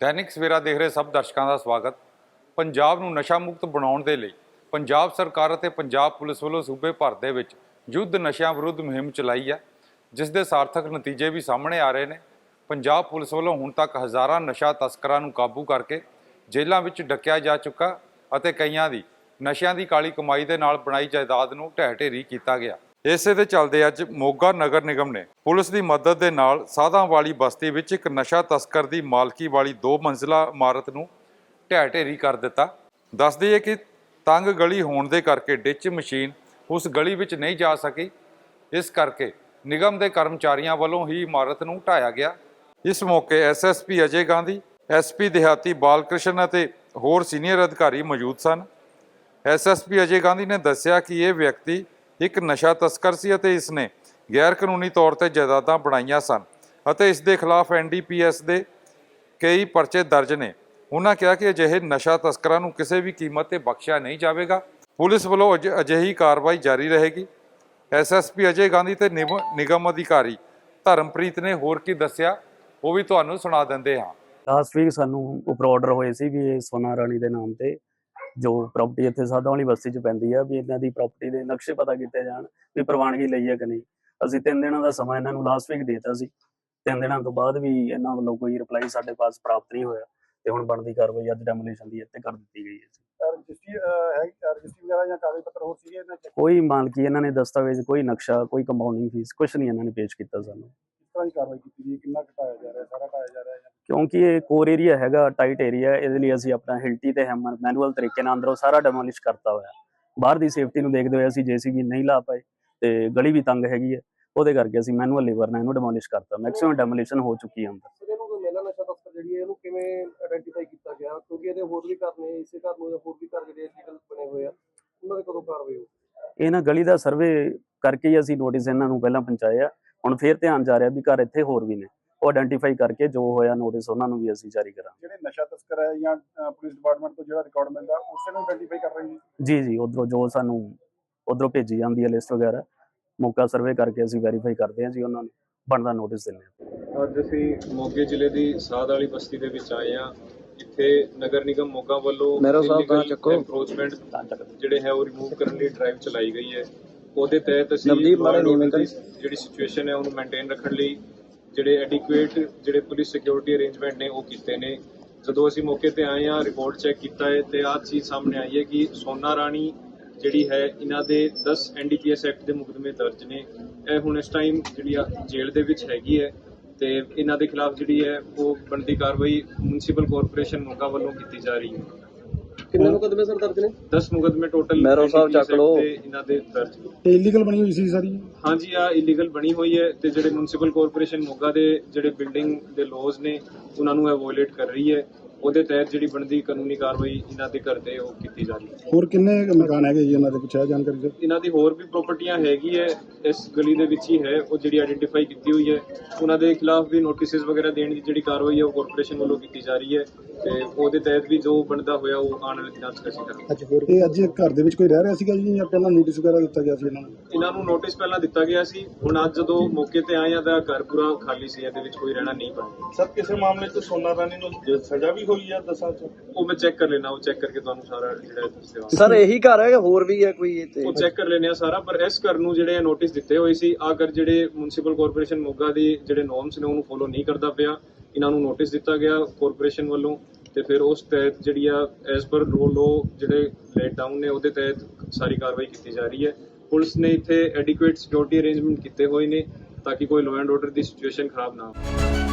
ਦੈਨਿਕ ਸਵੇਰਾ ਦੇਖ ਰਹੇ ਸਭ ਦਰਸ਼ਕਾਂ ਦਾ ਸਵਾਗਤ। ਪੰਜਾਬ ਨੂੰ ਨਸ਼ਾ ਮੁਕਤ ਬਣਾਉਣ ਦੇ ਲਈ ਪੰਜਾਬ ਸਰਕਾਰ ਅਤੇ ਪੰਜਾਬ ਪੁਲਿਸ ਵੱਲੋਂ ਸੂਬੇ ਭਰ ਦੇ ਵਿੱਚ ਯੁੱਧ ਨਸ਼ਿਆਂ ਵਿਰੁੱਧ ਮੁਹਿੰਮ ਚਲਾਈ ਹੈ। ਜਿਸ ਦੇ ਸਾਰਥਕ ਨਤੀਜੇ ਵੀ ਸਾਹਮਣੇ ਆ ਰਹੇ ਨੇ। ਪੰਜਾਬ ਪੁਲਿਸ ਵੱਲੋਂ ਹੁਣ ਤੱਕ ਹਜ਼ਾਰਾਂ ਨਸ਼ਾ ਤਸਕਰਾਂ ਨੂੰ ਕਾਬੂ ਕਰਕੇ ਜੇਲ੍ਹਾਂ ਵਿੱਚ ਡੱਕਿਆ ਜਾ ਚੁੱਕਾ ਅਤੇ ਕਈਆਂ ਦੀ ਨਸ਼ਿਆਂ ਦੀ ਕਾਲੀ ਕਮਾਈ ਦੇ ਨਾਲ ਬਣਾਈ ਜਾਇਦਾਦ ਨੂੰ ਢਹਿ ਢੇਰੀ ਕੀਤਾ ਗਿਆ। ਇਸੇ ਦੇ ਚੱਲਦੇ ਅੱਜ ਮੋਗਾ ਨਗਰ ਨਿਗਮ ਨੇ ਪੁਲਿਸ ਦੀ ਮਦਦ ਦੇ ਨਾਲ ਸਾਧਾਂ ਵਾਲੀ ਬਸਤੀ ਵਿੱਚ ਇੱਕ ਨਸ਼ਾ ਤਸਕਰ ਦੀ ਮਾਲਕੀ ਵਾਲੀ ਦੋ ਮੰਜ਼ਿਲਾ ਇਮਾਰਤ ਨੂੰ ਢਹਿ ਢੇਰੀ ਕਰ ਦਿੱਤਾ। ਦੱਸ ਦਈਏ ਕਿ ਤੰਗ ਗਲੀ ਹੋਣ ਦੇ ਕਰਕੇ ਡਿਚ ਮਸ਼ੀਨ ਉਸ ਗਲੀ ਵਿੱਚ ਨਹੀਂ ਜਾ ਸਕੀ। ਇਸ ਕਰਕੇ ਨਿਗਮ ਦੇ ਕਰਮਚਾਰੀਆਂ ਵੱਲੋਂ ਹੀ ਇਮਾਰਤ ਨੂੰ ਢਾਇਆ ਗਿਆ। ਇਸ ਮੌਕੇ ਐਸਐਸਪੀ ਅਜੇ ਗਾਂਧੀ ਐਸਪੀ ਦਿਹਾਤੀ ਬਾਲਕ੍ਰਿਸ਼ਨ ਅਤੇ ਹੋਰ ਸੀਨੀਅਰ ਅਧਿਕਾਰੀ ਮੌਜੂਦ ਸਨ। ਐਸਐਸਪੀ ਅਜੇ ਗਾਂਧੀ ਨੇ ਦੱਸਿਆ ਕਿ ਇਹ ਵਿਅਕਤੀ ਇੱਕ ਨਸ਼ਾ ਤਸਕਰ ਸੀ ਅਤੇ ਇਸ ਨੇ ਗੈਰ ਕਾਨੂੰਨੀ ਤੌਰ ਤੇ ਜਾਇਦਾਦਾਂ ਬਣਾਈਆਂ ਸਨ ਅਤੇ ਇਸ ਦੇ ਖਿਲਾਫ ਐਨਡੀਪੀਐਸ ਦੇ ਕਈ ਪਰਚੇ ਦਰਜ ਨੇ। ਉਹਨਾਂ ਕਿਹਾ ਕਿ ਅਜਿਹੇ ਨਸ਼ਾ ਤਸਕਰਾਂ ਨੂੰ ਕਿਸੇ ਵੀ ਕੀਮਤ ਤੇ ਬਖਸ਼ਿਆ ਨਹੀਂ ਜਾਵੇਗਾ। ਪੁਲਿਸ ਵੱਲੋਂ ਅਜ- ਅਜਿਹੀ ਕਾਰਵਾਈ ਜਾਰੀ ਰਹੇਗੀ। ਐਸਐਸਪੀ ਅਜੇ ਗਾਂਧੀ ਤੇ ਨਿਮ- ਨਿਗਮ ਅਧਿਕਾਰੀ ਧਰਮਪ੍ਰੀਤ ਨੇ ਹੋਰ ਕੀ ਦੱਸਿਆ, ਉਹ ਵੀ ਤੁਹਾਨੂੰ ਸੁਣਾ ਦਿੰਦੇ ਹਾਂ। ਲਾਸਟ ਵੀਕ ਸਾਨੂੰ ਉੱਪਰ ਆਰਡਰ ਹੋਏ ਸੀ ਵੀ ਇਹ ਸੋਨਾ ਰਾਣੀ ਦੇ ਨਾਮ ਤੇ ਜੋ ਪ੍ਰਾਪਰਟੀ ਇੱਥੇ ਸਾਦਾ ਵਾਲੀ ਬਸਤੀ 'ਚ ਪੈਂਦੀ ਆ ਵੀ ਇਹਨਾਂ ਦੀ ਪ੍ਰਾਪਰਟੀ ਦੇ ਨਕਸ਼ੇ ਪਤਾ ਕੀਤੇ ਜਾਣ ਵੀ ਪ੍ਰਵਾਨਗੀ ਲਈ ਹੈ ਕਿ ਨਹੀਂ। ਅਸੀਂ ਤਿੰਨ ਦਿਨਾਂ ਦਾ ਸਮਾਂ ਇਹਨਾਂ ਨੂੰ ਲਾਸਟ ਵੀਕ ਦੇਤਾ ਸੀ। ਤਿੰਨ ਦਿਨਾਂ ਤੋਂ ਬਾਅਦ ਵੀ ਇਹਨਾਂ ਵੱਲੋਂ ਕੋਈ ਰਿਪਲਾਈ ਸਾਡੇ ਪਾਸ ਪ੍ਰਾਪਤ ਨਹੀਂ ਹੋਇਆ ਤੇ ਹੁਣ ਬਣਦੀ ਕਾਰਵਾਈ ਅੱਜ ਡੈਮੋਲੀਸ਼ਨ ਦੀ ਇੱਥੇ ਕਰ ਦਿੱਤੀ ਗਈ ਹੈ ਰਜਿਸਟਰੀ ਹੈ ਰਜਿਸਟਰੀ ਵਗੈਰਾ ਜਾਂ ਕਾਗਜ਼ ਪੱਤਰ ਹੋਰ ਸੀਗੇ ਇਹਨਾਂ ਚ? ਕੋਈ ਮਾਲਕੀ ਇਹਨਾਂ ਨੇ ਦਸਤਾਵੇਜ਼ ਕੋਈ ਨਕਸ਼ਾ ਕੋਈ ਕੰਪਾਊਂਡਿੰਗ ਫੀਸ ਕੁਝ ਨਹੀਂ ਇਹਨਾਂ ਨੇ ਪੇਸ਼ ਕੀਤਾ ਸਾਨੂੰ। ਕਿਸ ਤਰ੍ਹਾਂ ਦੀ ਕਾਰਵਾਈ ਕੀਤੀ ਗਈ? ਕਿੰਨਾ ਘਟਾਇਆ ਜਾ ਰਿਹਾ ਸਾਰਾ ਘਟਾਇਆ ਜਾ ਰਿਹਾ ਕਿਉਂਕਿ ਇਹ ਕੋਰ ਏਰੀਆ ਹੈਗਾ ਟਾਈਟ ਏਰੀਆ ਇਹਦੇ ਲਈ ਅਸੀਂ ਆਪਣਾ ਹਿਲਟੀ ਤੇ ਹੈਮਰ ਮੈਨੂਅਲ ਤਰੀਕੇ ਨਾਲ ਅੰਦਰੋਂ ਸਾਰਾ ਡੈਮੋਲਿਸ਼ ਕਰਤਾ ਹੋਇਆ। ਬਾਹਰ ਦੀ ਸੇਫਟੀ ਨੂੰ ਦੇਖਦੇ ਹੋਏ ਅਸੀਂ ਜੀਸੀਬੀ ਨਹੀਂ ਲਾ ਪਾਏ ਤੇ ਗਲੀ ਵੀ ਤੰਗ ਹੈਗੀ ਹੈ। ਉਹਦੇ ਕਰਕੇ ਅਸੀਂ ਮੈਨੂਅਲ ਲੇਬਰ ਨਾਲ ਇਹਨੂੰ ਡੈਮੋਲਿਸ਼ ਕਰਤਾ। ਮੈਕਸਿਮਮ ਡੈਮੋਲੀਸ਼ਨ ਹੋ ਚੁੱਕੀ ਹੈ ਅੰਦਰ। ਇਹਨੂੰ ਜਿਹੜੀ ਇਹਨੂੰ ਕਿਵੇਂ ਆਇਡੈਂਟੀਫਾਈ ਕੀਤਾ ਗਿਆ? ਕਿਉਂਕਿ ਇਹਦੇ ਹੋਰ ਵੀ ਘਰ ਨੇ ਇਸੇ ਘਰ ਨੂੰ ਹੋਰ ਵੀ ਘਰ ਜਿਹੜੇ ਇਲੀਗਲ ਬਣੇ ਹੋਏ ਆ ਉਹਨਾਂ ਦੇ ਕਦੋਂ ਕਾਰਵਾਈ ਹੋਊ? ਇਹ ਨਾ ਗਲੀ ਦਾ ਸਰਵੇ ਕਰਕੇ ਹੀ ਅਸੀਂ ਨੋਟਿਸ ਇਹਨਾਂ ਨੂੰ ਪਹਿਲਾਂ ਪਹੁੰਚਾਇਆ। ਹੁਣ ਫੇਰ ਧਿਆਨ ਜਾ ਰਿਹਾ ਵੀ ਘਰ ਇੱਥੇ ਹੋਰ ਵੀ ਨੇ। ਉਹ ਆਇਡੈਂਟੀਫਾਈ ਕਰਕੇ ਜੋ ਹੋਇਆ ਨੋਟਿਸ ਉਹਨਾਂ ਨੂੰ ਵੀ ਅਸੀਂ ਜਾਰੀ ਕਰਾਂਗੇ। ਜਿਹੜੇ ਨਸ਼ਾ ਤਸਕਰ ਹੈ ਜਾਂ ਪੁਲਿਸ ਡਿਪਾਰਟਮੈਂਟ ਤੋਂ ਜਿਹੜਾ ਰਿਕਾਰਡ ਮਿਲਦਾ ਉਸੇ ਨੂੰ ਆਇਡੈਂਟੀਫਾਈ ਕਰ ਰਹੇ ਜੀ ਜੀ ਜੀ ਉਧਰੋਂ ਜੋ ਸਾਨੂੰ ਉਧਰੋਂ ਭੇਜੀ ਜਾਂਦੀ ਹੈ ਲਿਸਟ ਵਗੈਰਾ ਮੌਕਾ ਸਰਵੇ ਕਰਕੇ ਅਸੀਂ ਵੈਰੀਫਾਈ ਕਰਦੇ ਹਾਂ ਜੀ ਉਹਨਾਂ ਨੂੰ ਬਣਦਾ ਨੋਟਿਸ ਦਿੰਦੇ ਹਾਂ। ਅੱਜ ਅਸੀਂ ਮੋਗੇ ਜ਼ਿਲ੍ਹੇ ਦੀ ਸਾਧ ਵਾਲੀ ਬਸਤੀ ਦੇ ਵਿੱਚ ਆਏ ਹਾਂ। ਇੱਥੇ ਨਗਰ ਨਿਗਮ ਮੋਗਾ ਵੱਲੋਂ ਮੇਰਾ ਸਾਹਿਬ ਤਾਂ ਚੱਕੋ। ਐਨਕਰੋਚਮੈਂਟ ਜਿਹੜੇ ਹੈ ਉਹ ਰਿਮੂਵ ਕਰਨ ਲਈ ਡਰਾਈਵ ਚਲਾਈ ਗਈ ਹੈ। ਉਹਦੇ ਤਹਿਤ ਅਸੀਂ ਜਿਹੜੀ ਸਿਚੁਏਸ਼ਨ ਹੈ ਉਹਨੂੰ ਮੇਨਟੇਨ ਰੱਖਣ ਲਈ ਜਿਹੜੇ ਐਡਿਕੁਏਟ ਜਿਹੜੇ ਪੁਲਿਸ ਸਿਕਿਉਰਿਟੀ ਅਰੇਂਜਮੈਂਟ ਨੇ ਉਹ ਕੀਤੇ ਨੇ। ਜਦੋਂ ਅਸੀਂ ਮੌਕੇ ਤੇ ਆਏ ਹਾਂ ਰਿਪੋਰਟ ਚੈੱਕ ਕੀਤਾ ਹੈ ਤੇ ਆਹ ਚੀਜ਼ ਸਾਹਮਣੇ ਆਈ ਹੈ ਕਿ ਸੋਨਾ ਰਾਣੀ ਜਿਹੜੀ ਹੈ, ਇਹਨਾਂ ਦੇ 10 ਐਨਡੀਪੀਐਸ ਐਕਟ ਦੇ ਮੁਕਦਮੇ ਦਰਜ ਨੇ। ਇਹ ਹੁਣ ਇਸ ਟਾਈਮ ਜਿਹੜੀ ਆ ਜੇਲ੍ਹ ਦੇ ਵਿੱਚ ਹੈਗੀ ਹੈ ਤੇ ਇਹਨਾਂ ਦੇ ਖਿਲਾਫ ਜਿਹੜੀ ਹੈ, ਉਹ ਬਣਦੀ ਕਾਰਵਾਈ ਮਿਊਨਿਸਪਲ ਕਾਰਪੋਰੇਸ਼ਨ ਮੋਗਾ ਵੱਲੋਂ ਕੀਤੀ ਜਾ ਰਹੀ ਹੈ। ਕਿੰਨੇ ਮੁਕਦਮੇ ਸਰ ਦਰਜ ਨੇ? 10 ਮੁਕਦਮੇ ਟੋਟਲ ਮਹਿਰੋ ਸਾਹਿਬ ਚੱਕ ਲਓ। ਇਹਨਾਂ ਦੇ ਦਰਜ ਇਹ ਇਲੀਗਲ ਬਣੀ ਹੋਈ ਸੀ ਸਾਰੀ? ਹਾਂਜੀ ਆ ਇਲੀਗਲ ਬਣੀ ਹੋਈ ਹੈ ਤੇ ਜਿਹੜੇ ਮਿਊਨਿਸਪਲ ਕਾਰਪੋਰੇਸ਼ਨ ਮੋਗਾ ਦੇ ਜਿਹੜੇ ਬਿਲਡਿੰਗ ਦੇ ਲੋਜ਼ ਨੇ ਉਹਨਾਂ ਨੂੰ ਇਹ ਵੋਇਲੇਟ ਕਰ ਰਹੀ ਹੈ। ਉਹਦੇ ਤਹਿਤ ਜਿਹੜੀ ਬਣਦੀ ਕਾਨੂੰਨੀ ਕਾਰਵਾਈ ਇਹਨਾਂ ਦੇ ਘਰ ਤੇ ਉਹ ਕੀਤੀ ਜਾ ਰਹੀ ਹੈ। ਹੋਰ ਕਿੰਨੇ ਮਕਾਨ ਹੈਗੇ ਜੀ ਉਹਨਾਂ ਦੇ ਪਿੱਛੇ ਜਾਣਕਾਰੀ ਦਿਓ। ਇਹਨਾਂ ਦੀ ਹੋਰ ਵੀ ਪ੍ਰਾਪਰਟੀਆਂ ਹੈਗੀ ਹੈ ਇਸ ਗਲੀ ਦੇ ਵਿੱਚ ਹੀ ਹੈ ਉਹ ਜਿਹੜੀ ਆਇਡੈਂਟੀਫਾਈ ਕੀਤੀ ਹੋਈ ਹੈ। ਉਹਨਾਂ ਦੇ ਖਿਲਾਫ ਵੀ ਨੋਟਿਸਸ ਵਗੈਰਾ ਦੇਣ ਦੀ ਜਿਹੜੀ ਕਾਰਵਾਈ ਹੈ ਉਹ ਕਾਰਪੋਰੇਸ਼ਨ ਵੱਲੋਂ ਕੀਤੀ ਜਾ ਰਹੀ ਹੈ ਤੇ ਉਹਦੇ ਤਹਿਤ ਵੀ ਜੋ ਬਣਦਾ ਹੋਇਆ ਉਹ ਆਉਣ ਵਾਲੇ ਦਿਨਾਂ 'ਚ ਅਸੀਂ ਕਰਾਂਗੇ। ਅੱਜ ਹੋਰ ਇਹ ਅੱਜ ਘਰ ਦੇ ਵਿੱਚ ਕੋਈ ਰਹਿ ਰਿਹਾ ਸੀਗਾ ਜੀ ਜਾਂ ਪਹਿਲਾਂ ਨੋਟਿਸ ਵਗੈਰਾ ਦਿੱਤਾ ਗਿਆ ਸੀ ਇਹਨਾਂ ਨੂੰ? ਇਹਨਾਂ ਨੂੰ ਨੋਟਿਸ ਪਹਿਲਾਂ ਦਿੱਤਾ ਗਿਆ ਸੀ ਹੁਣ ਅੱਜ ਜਦੋਂ ਮੌਕੇ ਤੇ ਆਏ ਆ ਤਾਂ ਘਰ ਪੂਰਾ ਖਾਲੀ ਸੀ ਇਹਦੇ ਵਿੱਚ ਕੋਈ ਰਹਿਣਾ ਨਹੀਂ ਪਾਇਆ ਸਰ ਕਿਸੇ ਮਾਮਲੇ 'ਚ ਸੋਨਾ ਰਾਣੀ ਨੂੰ ਸਜ਼ਾ ਵੀ ਹੋਈ ਆ ਦਸਾਂ 'ਚ? ਉਹ ਮੈਂ ਚੈੱਕ ਕਰ ਲੈਣਾ ਉਹ ਚੈੱਕ ਕਰਕੇ ਤੁਹਾਨੂੰ ਸਾਰਾ ਜਿਹੜਾ ਹੈ ਦੱਸ ਦੇਵਾਂਗਾ ਸਰ ਇਹੀ ਘਰ ਹੈ ਕਿ ਹੋਰ ਵੀ ਹੈ ਕੋਈ ਇੱਥੇ? ਉਹ ਚੈੱਕ ਕਰ ਲੈਣੇ ਆ ਸਾਰਾ ਪਰ ਇਸ ਘਰ ਨੂੰ ਜਿਹੜੇ ਨੋਟਿਸ ਦਿੱਤੇ ਹੋਏ ਸੀ ਅਗਰ ਜਿਹੜੇ ਮਿਊਨਿਸਪਲ ਕਾਰਪੋਰੇਸ਼ਨ ਮੋਗਾ ਦੇ ਜਿਹੜੇ ਨੋਰਮਸ ਨੇ ਉਹਨੂੰ ਫੋਲੋ ਨਹੀਂ ਕਰਦਾ ਪਿਆ। ਇਹਨਾਂ ਨੂੰ ਨੋਟਿਸ ਦਿੱਤਾ ਗਿਆ ਕਾਰਪੋਰੇਸ਼ਨ ਵੱਲੋਂ ਤੇ ਫਿਰ ਉਸ ਤਹਿਤ ਜਿਹੜੀ ਆ ਐਸ ਪਰ ਰੋ ਲੋ ਜਿਹੜੇ ਲੇਟ ਡਾਊਨ ਨੇ ਉਹਦੇ ਤਹਿਤ ਸਾਰੀ ਕਾਰਵਾਈ ਕੀਤੀ ਜਾ ਰਹੀ ਹੈ। ਪੁਲਿਸ ਨੇ ਇੱਥੇ ਐਡਿਕੁਏਟ ਸਿਕਿਉਰਿਟੀ ਅਰੇਂਜਮੈਂਟ ਕੀਤੇ ਹੋਏ ਨੇ ਤਾਂ ਕਿ ਕੋਈ ਲਾਅ ਐਂਡ ਆਰਡਰ ਦੀ ਸਿਚੁਏਸ਼ਨ ਖਰਾਬ ਨਾ ਹੋ